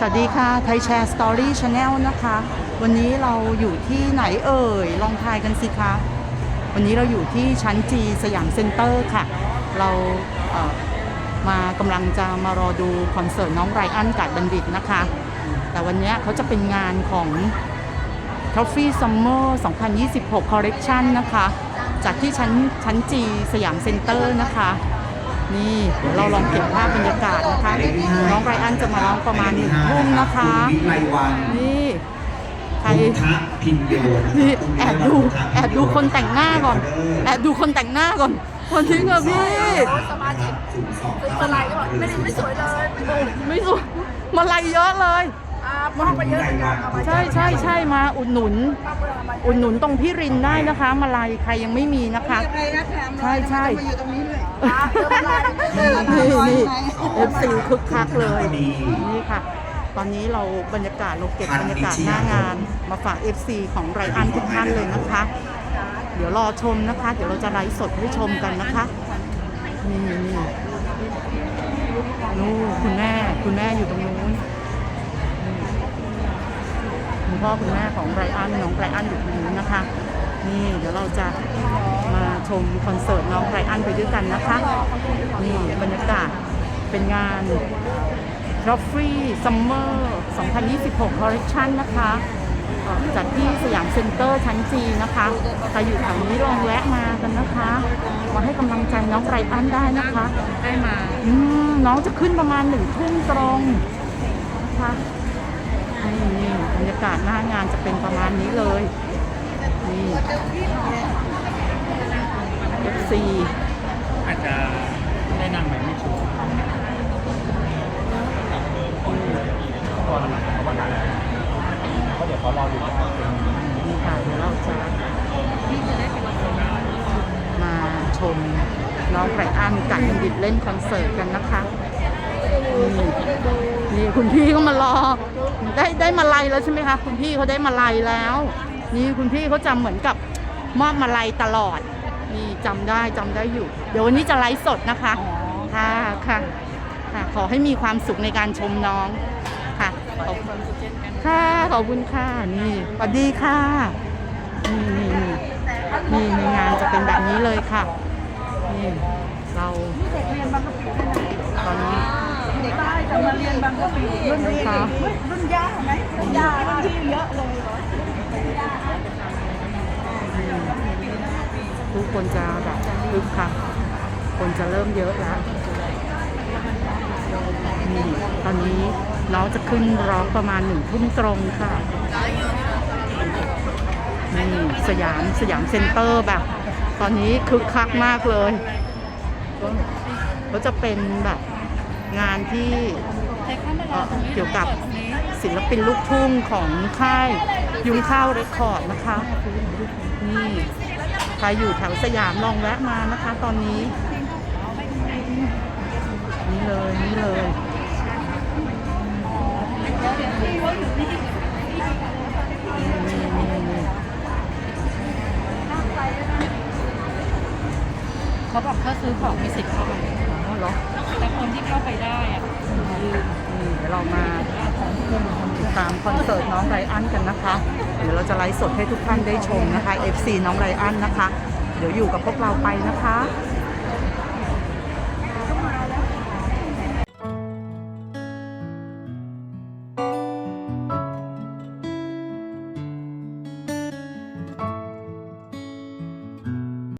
สวัสดีค่ะไทยแชร์สตอรี่ชาแนลนะคะ วันนี้เราอยู่ที่ไหนเอ่ย ลองทายกันสิคะ วันนี้เราอยู่ที่ชั้นจีสยามเซ็นเตอร์ค่ะ เราเมากำลังจะมารอดูคอนเสิร์ตน้องไรอันกาดบัณฑิตนะคะ แต่วันนี้เขาจะเป็นงานของ t r o p h y Summer 2026 Collection นะคะ จากที่ชั้นชั้นจีสยามเซ็นเตอร์นะคะ นี่เดี๋ยวเราลองเก็บภาพบรรยากาศนะคะ น้องไรอันจะมาร้องประมาณหนึ่งทุ่มนะคะวิไลวันนี่ใครพุทธพินโยนะครับนี่แอบดูแอบดูคนแต่งหน้าก่อน แอบดูคนแต่งหน้าก่อน คนที่กับพี่สมาธิศูนย์สองเป็นสไลด์ก็บอกไม่ได้ไม่สวยเลยไม่สวยมาลัยเยอะเลยอ่ามองไปเยอะเหมือนกันเอามาใช่ใช่ใช่มาอุดหนุนเอาไปเอามาอุดหนุนตรงพี่รินได้นะคะ มาลัยใครยังไม่มีนะคะใช่ใช่ อ่าเดี๋ยวมาเลยนี่นี่เอฟซีคึกคักเลยนี่ค่ะ ตอนนี้เราบรรยากาศเราเก็บบรรยากาศหน้างาน มาฝาก FC ของไรอันทุกท่านเลยนะคะ เดี๋ยวรอชมนะคะ เดี๋ยวเราจะไลฟ์สดให้ชมกันนะคะนี่นี่นู่นคุณแม่คุณแม่อยู่ตรงนู้นนี่คุณพ่อคุณแม่ของไรอันน้องไรอันอยู่ตรงนู้นนะคะ นี่เดี๋ยวเราจะมา ชมคอนเสิร์ตน้องไรอันไปด้วยกันนะคะนี่บรรยากาศเป็นงาน t r o p h y Summer 2026 Collection นะคะเอ่อจัดที่สยามเซ็นเตอร์ชั้นจีนะคะใครอยู่แถวนี้ลองแวะมากันนะคะ มาให้กำลังใจน้องไรอันได้นะคะ ได้มาอืมน้องจะขึ้นประมาณหนึ่งทุ่มตรงนะคะนี่นี่บรรยากาศหน้างานจะเป็นประมาณนี้เลยนี่ FC อาจจะได้นั่งไหมไม่ชัวร์ก็หลังเขาวันนั้นเขาเดี๋ยวเขารออยู่ว่านี่ค่ะเดี๋ยวเราจะมาชมน้องไรอันกับบัณฑิตเล่นคอนเสิร์ตกันนะคะนี่นี่คุณพี่ก็มารอ ได้ได้มาลัยแล้วใช่ไหมคะ คุณพี่เขาได้มาลัยแล้ว นี่คุณพี่เขาจำเหมือนกับมอบมาลัยตลอด นี่จำได้จำได้อยู่ เดี๋ยววันนี้จะไลฟ์สดนะคะ ค่ะค่ะค่ะ ขอให้มีความสุขในการชมน้องค่ะขอบคุณค่ะขอบคุณค่ะนี่สวัสดีค่ะนี่นี่นี่นี่ในงานจะเป็นแบบนี้เลยค่ะนี่เราตอนนี้เด็กใต้จะมาเรียนบางกะปิรุ่นนี้ค่ะรุ่นย่าไหมรุ่นย่ารุ่นที่เยอะเลย คนจะแบบคึกค่ะคนจะเริ่มเยอะแล้วนี่ตอนนี้น้องจะขึ้นร้องประมาณหนึ่งทุ่มตรงค่ะนี่สยามสยามเซ็นเตอร์แบบ ตอนนี้คึกคักมากเลยก็จะเป็นแบบงานที่เเกี่ยวกับศิลปินลูกทุ่งของค่าย ยุ้งข้าวเรคคอร์ดนะคะ นี่ใครอยู่แถวสยามลองแวะมานะคะ ตอนนี้ นี่เลยนี่เลยนี่นี่นี่เขาบอกถ้าซื้อของมีสิทธิ์เข้าไปอ๋อเหรอแต่คนที่เข้าไปได้อะนี่เดี๋ยวเรามาติด ตามคอนเสิร์ตน้องไรอันกันนะคะ เดี๋ยวเราจะไลฟ์สดให้ทุกท่านได้ชมนะคะ FC น้องไรอันนะคะ เดี๋ยวอยู่กับพวกเราไปนะคะ